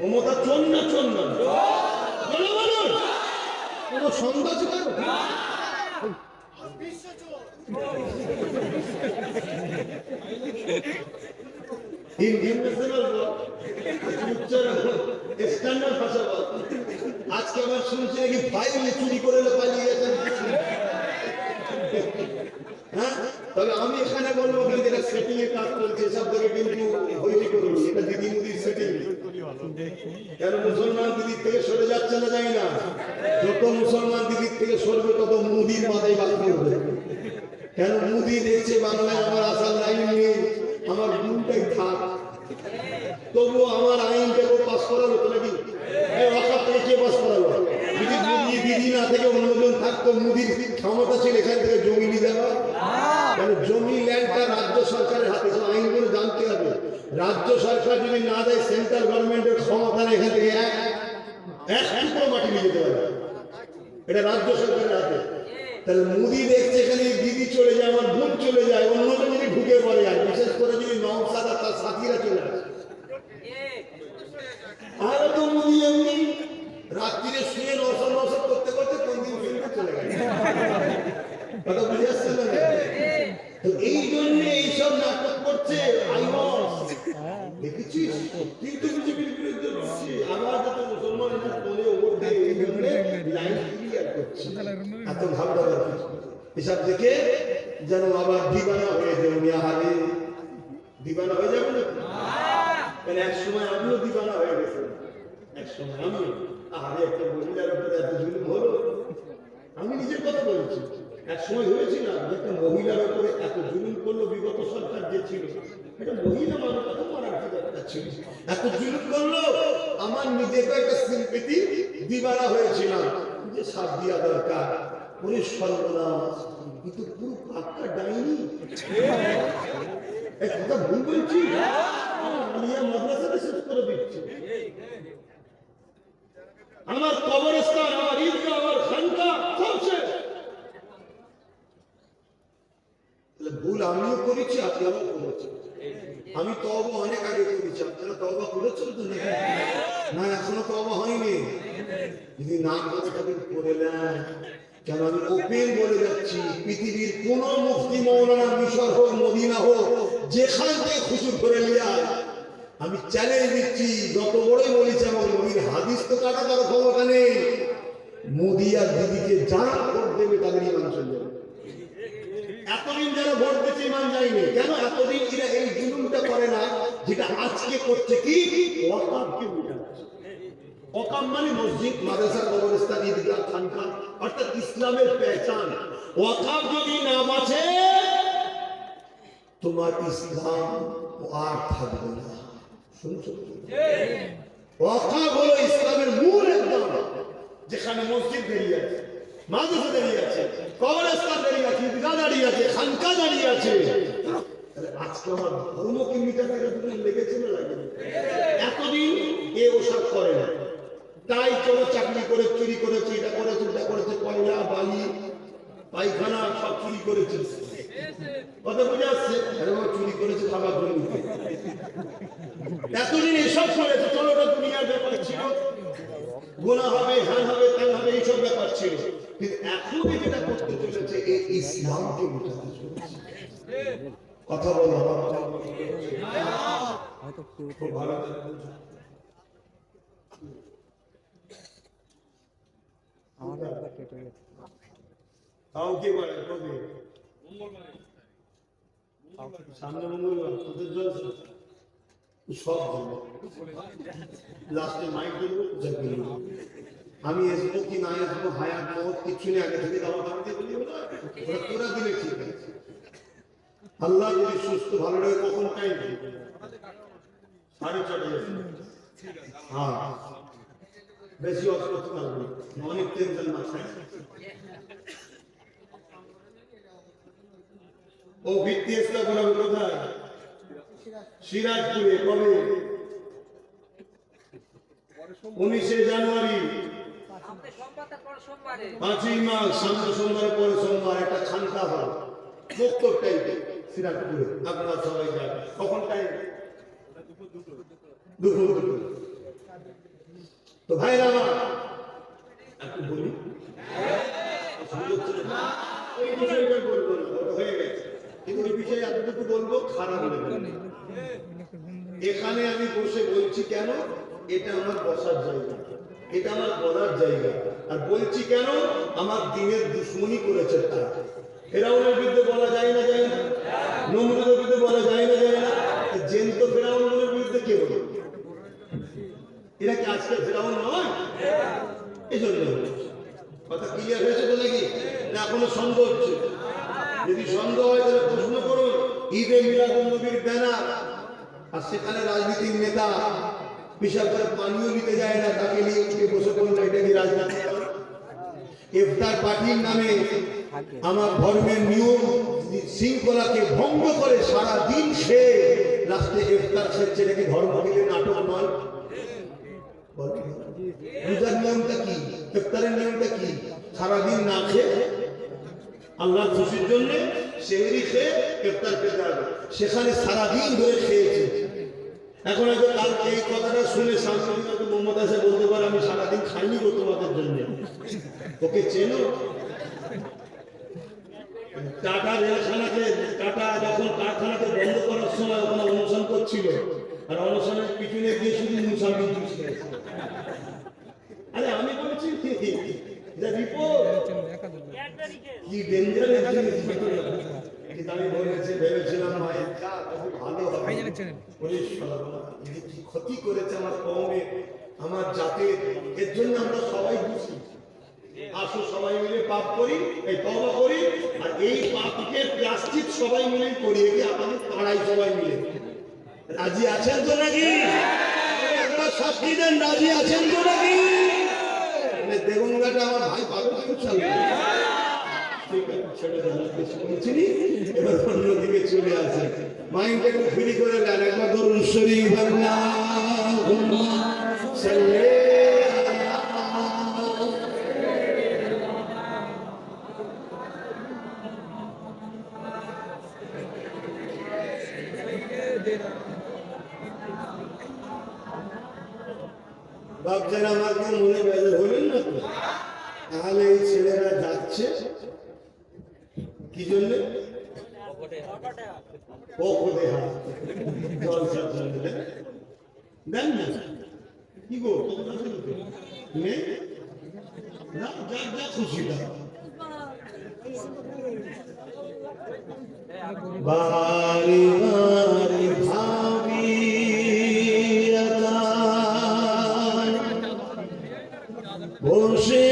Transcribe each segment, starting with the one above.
মমতা চোর না বলো বলো। কোনো সন্দেহ। আজকে শুনছি চুরি করে পালিয়ে গেছেন হ্যাঁ? আমি এখানে বলব কিন্তু এটা সেটিং কাজ থেকে কিন্তু হইনি করুন এটা দিদি মুদির সেটিং কেন মুসলমান দিদির থেকে সরে যাচ্ছে না যাই না? যত মুসলমান দিদির থেকে সরবে, তত মুদির মাথায় বাদ কেন মুদি দেখছে বাংলায় আমার আসার লাইন নেই? আমার গুণটাই থাক। তবুও আমার আইনটাকে পাস করালো তো নাকি? কে পাস যদি মুদি দিদি না থেকে অন্যজন থাকতো, মুদির ক্ষমতা ছিল এখান থেকে জমি নিয়ে যাওয়া। জমি ল্যান্ডটা রাজ্য সরকার যদি না দেয় সেন্ট্রাল গভর্নমেন্টের ক্ষমতা এখান থেকে এক টুকরো মাটি নিয়ে যেতে এটা রাজ্য সরকারের হাতে। তাহলে মুদি দেখছে এখানে দিদি চলে যায়, আমার বোন চলে যায় যদি ঢুকে পড়ে আর বিশেষ করে যদি নওসাদ তার সাথীরা চলে আসে। আর তো মুদি এমনি রাত্রিরে শুয়ে নশো নশো করতে করতে কোন দিন চলে গেছে কথা বুঝে আসছে না? এত কিছু নেই। এসব দেখে যেন আবার দিবানা হয়ে যাবে উনি আহারে দিবানা হয়ে যাবে না কারণ এক সময় আমিও দিবানা হয়ে গেছিলাম এক সময় আমি আহারে একটা মহিলার উপরে এত জুলুম হলো আমি নিজের কথা বলছি এক সময় হয়েছিল একটা মহিলার উপরে এত জুলুম করল বিগত সরকার যে ছিল একটা মহিলা মানুষ এত মারার কি ছিল এত জুলুম করল আমার নিজেকে একটা সিম্পেতি দিবানা হয়েছিলাম সাপ দরকার। সর্বনাশ। কিন্তু পুরো পাক্কা ডাইনি। ভুল বলছি? আমার কবরস্থান, আমার ঈদগাহ, আমার ভুল আমিও করেছি আপনারাও করেছেন আমি তবা অনেক আগে করেছি। আপনারা তবা করেছেন তো না এখনও তবা হয়নি যদি না করে তাদের করে নেন কেন আমি ওপেন বলে যাচ্ছি? পৃথিবীর কোন মুক্তি মৌলানা মিশর হোক, মদিনা হোক, যেখান থেকে খুশি করে নিয়ে আমি চ্যালেঞ্জ দিচ্ছি, যত বড়ই বলেছি আমার নবীর হাদিস তো কাটা তার ক্ষমতা নেই। মোদি আর দিদিকে যারা ভোট দেবে তাদের ইমান চলে যাবে এতদিন যারা ভোট দিচ্ছে ইমান যায়নি কেন এতদিন এরা এই জুলুমটা করে না, যেটা আজকে করছে কি? ওয়াকাবকে উঠাচ্ছে ওয়াকাব মানে মসজিদ মাদ্রাসা কবরস্থান ঈদগাহ খানকা অর্থাৎ ইসলামের পেহচান ওয়াকাব যদি না বাঁচে তোমার ইসলাম আর থাকবে না। শুনছো? ওয়াকাব হলো ইসলামের মূল একদম, যেখানে মসজিদ দাঁড়িয়ে আছে, মাদ্রাসা দাঁড়িয়ে আছে, কবরস্থান দাঁড়িয়ে আছে, ঈদগাহ দাঁড়িয়ে আছে, খানকা দাঁড়িয়ে আছে। আজকে আমার ধর্মকে মিটাতে এতদিন লেগেছে না লাগে এতদিন এ ওসব করে না। তাই চলো চাকরি করে চুরি করেছে এটা করেছে এটা করেছে কয়লা বালি পায়খানা সব চুরি করেছে। কথা বুঝে আসছে আরে চুরি করেছে খাবার জন্য এতদিন এসব করেছে চলো ওটা দুনিয়ার ব্যাপার ছিল। গোনা হবে হ্যান হবে ত্যান হবে এইসব ব্যাপার ছিল। কিন্তু এখন যেটা করতে চলেছে এই ইসলামকে বোঝাতে চলেছে। কথা বলো আমার। খুব ভালো। একবার কেটে গেছে। কাউকে বলে? কবে সামনে মঙ্গলবার তোদের জলসা সব লাস্টে মাইক। আমি আসব কি না আসব হায়াত কিছু নেই আগে থেকে দাওয়া খাওয়াতে বলি? ওরা ওরা তোরা দিলে ঠিক আছে। আল্লাহ যদি সুস্থ ভালো লাগে কখন টাইম সাড়ে ছটায়। হ্যাঁ। বেশি অসুস্থ থাকবে অনেক টেনশন মাথায় ও ভিত্তি বলাবে কোথায়? সিরাজপুরে, কবে? উনিশে জানুয়ারি। পাঁচই মাস সামনে সোমবার পরে সোমবার, একটা খানকা হল। মুক্ত টাইপে সিরাজপুরে। আপনারা সবাই যাবেন কখন টাইম দুপুর দুপুর তো ভাইরা আমার একটু বলি। এখানে আমি বসে বলছি কেন? এটা আমার বসার জায়গা। এটা আমার বলার জায়গা। আর বলছি কেন? আমার দিনের দুশ্মনী করেছে তারা। ফেরাউনের বিরুদ্ধে বলা যায় না যায় না। নমরুদের বিরুদ্ধে বলা যায় এরা কি আজকে ফেরাউন নয়? এই জন্য কথা ক্লিয়ার হয়েছে তো নাকি না, এখনও সন্দেহ হচ্ছে। যদি সন্দেহ হয়, তাহলে প্রশ্ন করুন। ঈদে মিলাদুল নবীর ব্যানার। আর সেখানে রাজনীতির নেতা বিশাল করে পানীয় নিতে যায় না, তাকে নিয়ে উঠে বসে পড়ল এটা কি রাজনীতি ইফতার পার্টির নামে আমার ধর্মের নিয়ম, শৃঙ্খলাকে ভঙ্গ করে সারা দিন সে রাষ্ট্রে ইফতার সেচ্ছে নাকি ধর্ম থেকে নাটক নয়। রোজার নিয়মটা কি? ইফতারের নিয়মটা কি? সারাদিন না খেয়ে আল্লাহ খুশির জন্য সেহরি খেয়ে ইফতার পেতে হবে। সেখানে সারাদিন ধরে খেয়েছে। এখন হয়তো কাল এই কথাটা শুনে হয়তো মোহাম্মদ আসে বলতে পারে, আমি সারাদিন খাইনি গো তোমাদের জন্য। ওকে চেনো? টাটা রেলখানাকে, টাটা যখন কারখানাকে বন্ধ করার সময় ওখানে অনুষ্ঠান করছিল আর অনুষ্ঠানের পিছনে গিয়ে শুধু মুসাফির জুস আরে আমি বলছি রিপোর্ট। কি ডেঞ্জারাস কিন্তু আমি বলেছি ভেবেছিলাম মায়ের ভালো হবে। ওরে শালা, এ কি ক্ষতি করেছে আমার কমে আমার জাতের এর জন্য আমরা সবাই বুঝি আসো সবাই মিলে পাপ করি এই তবা করি আর এই পাপকে প্লাস্টিক সবাই মিলে করি একে আমাদের পাড়ায় সবাই মিলে। রাজি আছেন তো নাকি? একবার শাস্তি দেন রাজি আছেন তো নাকি? মানে দেবঙ্গাটা আমার ভাই কেউ চালবে দেন। এবার চলে ফ্রি করে নেন একবার ধরুন সাল্লি বাপজান আমার মনে বেজার হলেন না তো? তাহলে এই ছেলেরা যাচ্ছে? কি জন্য? দেন। না? কি বারে বসে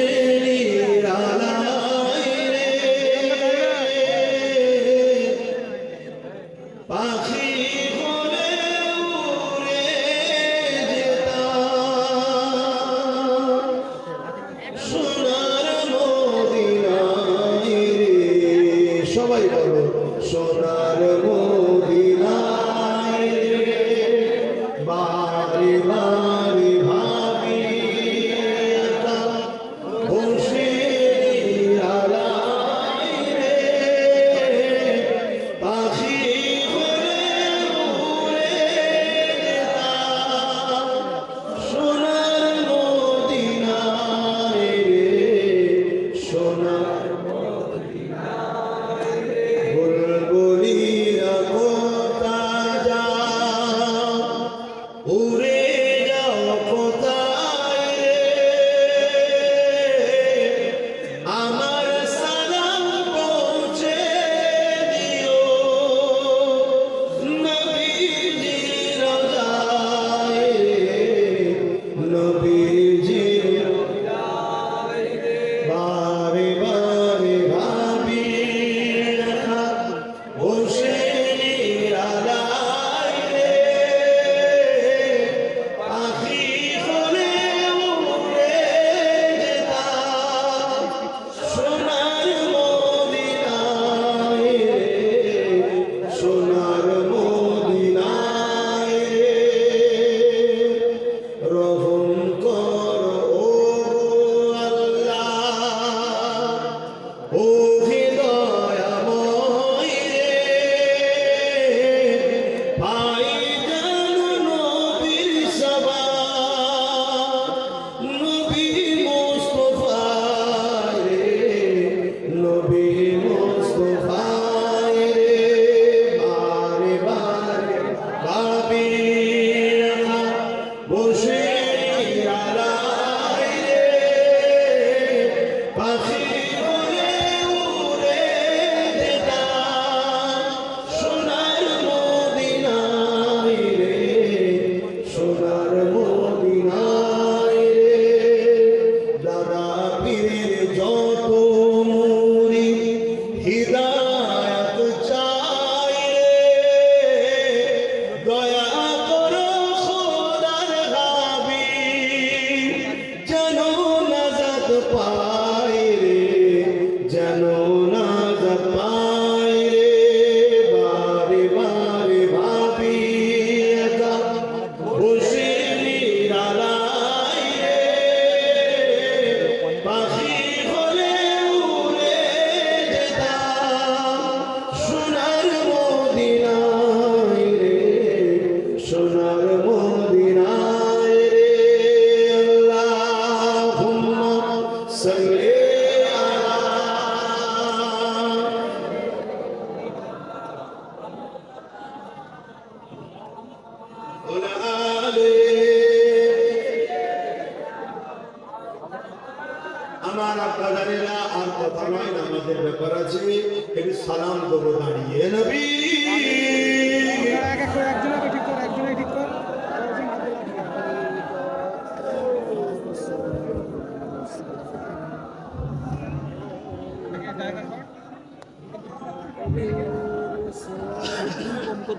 Deus.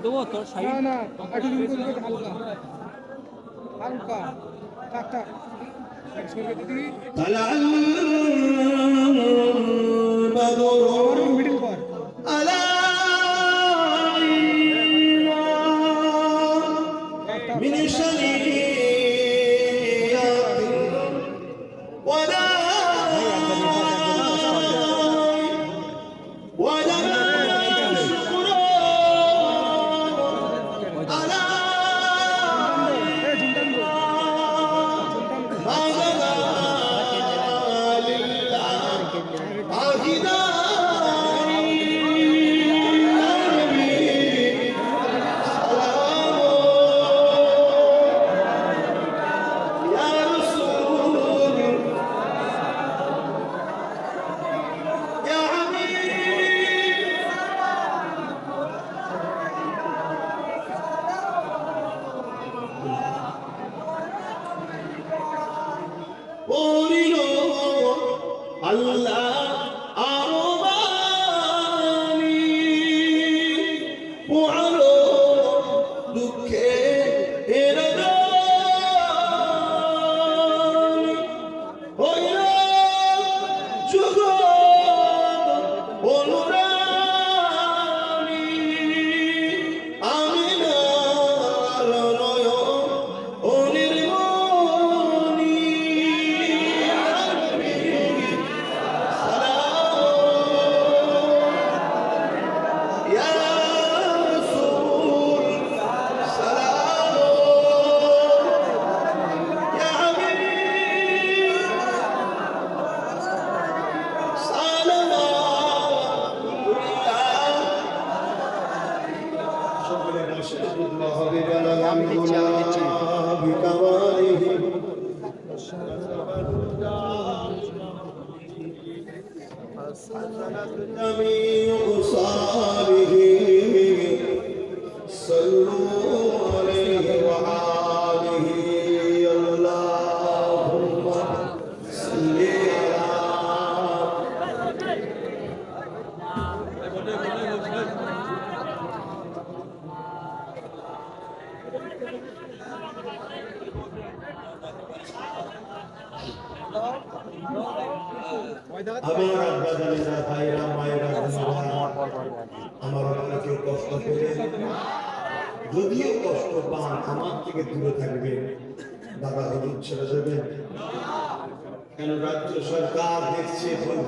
দেবো তোর সাইড না একটু জুম করে তাহলে পরিণ আল্লাহ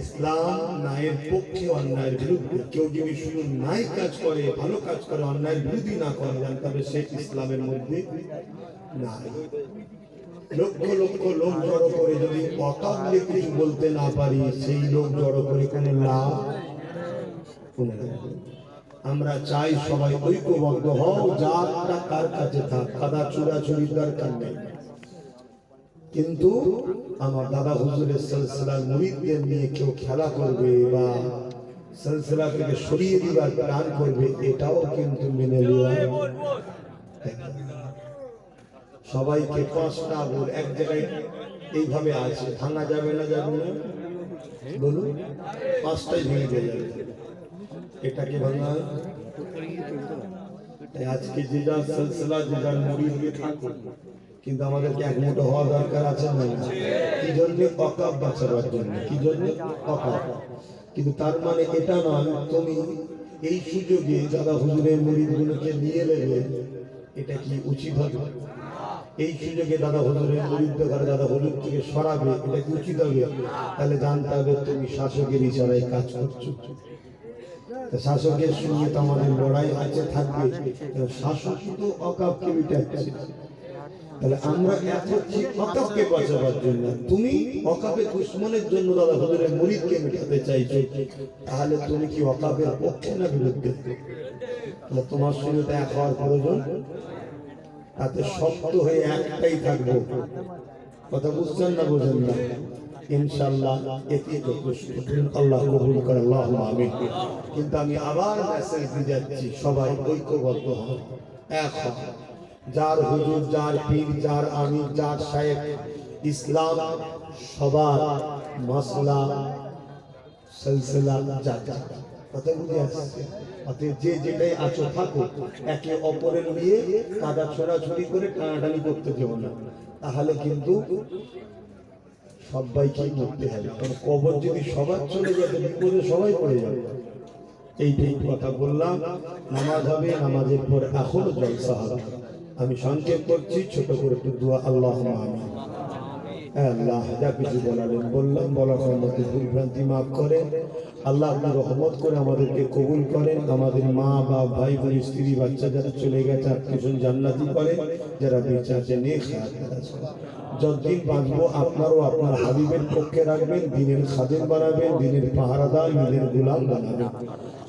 ইসলাম অন্যায়ের কাজ করে, ভালো কাজ করে বিরোধী না করে হবে সে ইসলামের মধ্যে নাই। লক্ষ লক্ষ লোক জড়ো করে যদি কিছু বলতে না পারি, সেই লোক জড়ো করে কোনো লাভ কোনো লাভ। আমরা চাই সবাই ঐক্যবদ্ধ হও যারটা কার কাছে থাক, কাদা চুরাচুরির দরকার নেই। কিন্তু আমার দাদা হুজুরের সিলসিলার মুরিদদের নিয়ে কেউ খেলা করবে বা সিলসিলা থেকে সরিয়ে দিবার প্ল্যান করবে, এটাও কিন্তু মেনে নেওয়া সবাইকে পাঁচটা আঙুল এক জায়গায় এইভাবে আছে, ভাঙা যাবে না যাবে না। বলুন পাঁচটাই ভেঙে যাবে এটাকে ভাঙা? তাই আজকে যে যার সিলসিলা, যে যার মুড়ি দিয়ে থাকুক কিন্তু আমাদেরকে এক মুঠো হওয়া দরকার আছে না? কি জন্য অকাপ বাঁচাবার জন্য? কি জন্য? অকাপ। কিন্তু তার মানে এটা নয়, তুমি এই সুযোগে দাদা হুজুরের মুড়িদগুলোকে নিয়ে নেবে, এটা কি উচিত হবে? এই সুযোগে দাদা হুজুরের মুরিদ্দ ঘরে দাদা হুজুর থেকে সরাবে, এটা কি উচিত হবে? তাহলে জানতে হবে তুমি শাসকের ইশারায় কাজ করছ। শাসকের সঙ্গে তো আমাদের লড়াই আছে থাকবে। শাসক তো অকাপকে মিটাচ্ছে তাহলে আমরা এক হচ্ছি অকাপকে বাঁচাবার জন্য, তুমি অকাপে দুশ্মনের জন্য দাদা হুজুরের মুরিদকে মেটাতে চাইছো, তাহলে তুমি কি অকাপের পক্ষে না বিরুদ্ধে? তাহলে তোমার সঙ্গে তো এক হওয়ার প্রয়োজন। তাতে শক্ত হয়ে একটাই থাকব। কথা বুঝছেন না বুঝেন না? ইনশাল্লাহ এটি যথেষ্ট আল্লাহ কবুল করে আল্লাহ আমিন। কিন্তু আমি আবার মেসেজ দিয়ে যাচ্ছি, সবাই ঐক্যবদ্ধ হন এক হন। যার হুজুর, যার পীর, যার আমি যার শায়েখ, ইসলাম সবার মাসলা সিলসিলা যা যা কথা বুঝে আসছে? অতএব যে যেটাই আছো থাকো, একে অপরের নিয়ে কাদা ছোড়াছুড়ি করে টানাটানি করতে যেও না। তাহলে কিন্তু সবাইকে করতে হবে। কারণ কবর যদি সবার চলে যাবে বিপদে সবাই পড়ে যাবে। এইটাই কথা বললাম, নামাজ হবে, নামাজের পর এখনও জলসা হবে। আমি সংক্ষেপ করছি, ছোট করে একটু দোয়া আল্লাহ আমি আল্লাহ যা কিছু বলালেন বললাম, বলার সম্মতি ভুল ভ্রান্তি মাফ করেন। আল্লাহ রহমত করে আমাদেরকে কবুল করেন। আমাদের মা বা ভাই, বোন, স্ত্রী, বাচ্চা যারা চলে গেছে আত্মীয় জান্নাতি করে, যারা বেঁচে আছে। যতদিন বাঁচবো আপনারও আপনার হাবিবের পক্ষে রাখবেন, দিনের খাদেম বানাবেন, দিনের পাহারাদার, দিনের গোলাম বানাবেন।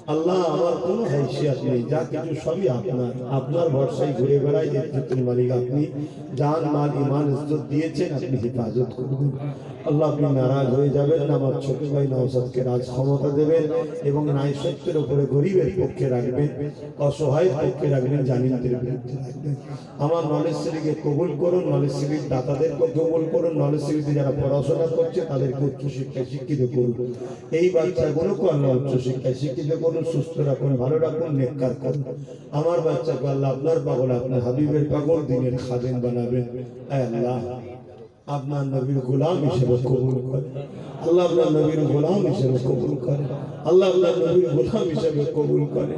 আল্লাহ, আমার কোনো হাইসিয়াত নেই। যা কিছু সবই আপনার। আপনার ভরসায় ঘুরে বেড়াই নেতৃত্বের মালিক আপনি। জান মাল, ইমান দিয়েছেন, আপনি হেফাজত করবেন। আল্লাহ আপনি নারাজ হয়ে যাবেন, আমার ছোট ভাই নওসাদকে রাজ ক্ষমতা দেবেন এবং ন্যায় সত্যের উপরে গরিবের পক্ষে রাখবেন, অসহায় পক্ষে রাখবেন, জালিমদের বিরুদ্ধে রাখবেন। আমার নলেজ শ্রেণীকে কবুল করুন নলেজ শ্রেণির দাতাদেরকে কবুল করুন নলেজ শ্রেণীতে যারা পড়াশোনা করছে তাদেরকে উচ্চশিক্ষায় শিক্ষিত করুন। এই বাচ্চাগুলোকে আল্লাহ উচ্চশিক্ষায় শিক্ষিত করুন, সুস্থ রাখুন, ভালো রাখুন, নেককার করুন। আমার বাচ্চাকে আল্লাহ আপনার পাগল, আপনার হাবিবের পাগল দিনের খাদেম বানাবেন। আল্লাহ। আপনার নবীর গোলাম হিসেবে কবুল করে। আল্লাহ আপনার নবীর গোলাম হিসেবে কবুল করে। আল্লাহ আল্লাহ নবীর গোলাম হিসাবে কবুল করে।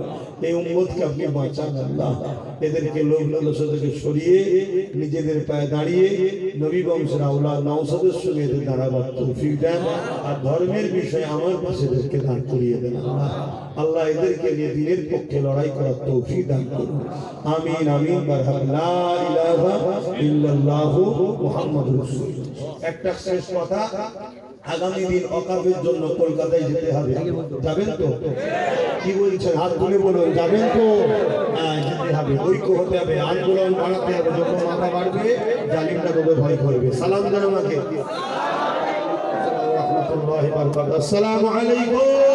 এই উম্মতকে আপনি বাঁচান আল্লাহ। এদেরকে লোক লালসা থেকে সরিয়ে নিজেদের পায়ে দাঁড়িয়ে নবী বংশের আউলা নওসাদের সঙ্গে এদের দাঁড়াবার তৌফিক দেন আর ধর্মের বিষয়ে আমার পাশে এদেরকে দান করিয়ে দেন আল্লাহ। আল্লাহ এদেরকে নিয়ে দিনের পক্ষে লড়াই করার তৌফিক দান করুন। আমিন আমিন, বারহাম। লা ইলাহা ইল্লাল্লাহু একটা শেষ কথা। আগামী দিন অকাবের জন্য কলকাতায় যেতে হবে। যাবেন তো? কি বলছেন? হাত তুলে বলুন যাবেন তো? হ্যাঁ, যেতে হবে। ঐক্য হতে হবে আন্দোলন বাড়াতে হবে। যখন মাথা বাড়বে জালিমটা তবে ভয় করবে। সালাম জানান আমাকে। সালাম আলাইকুম।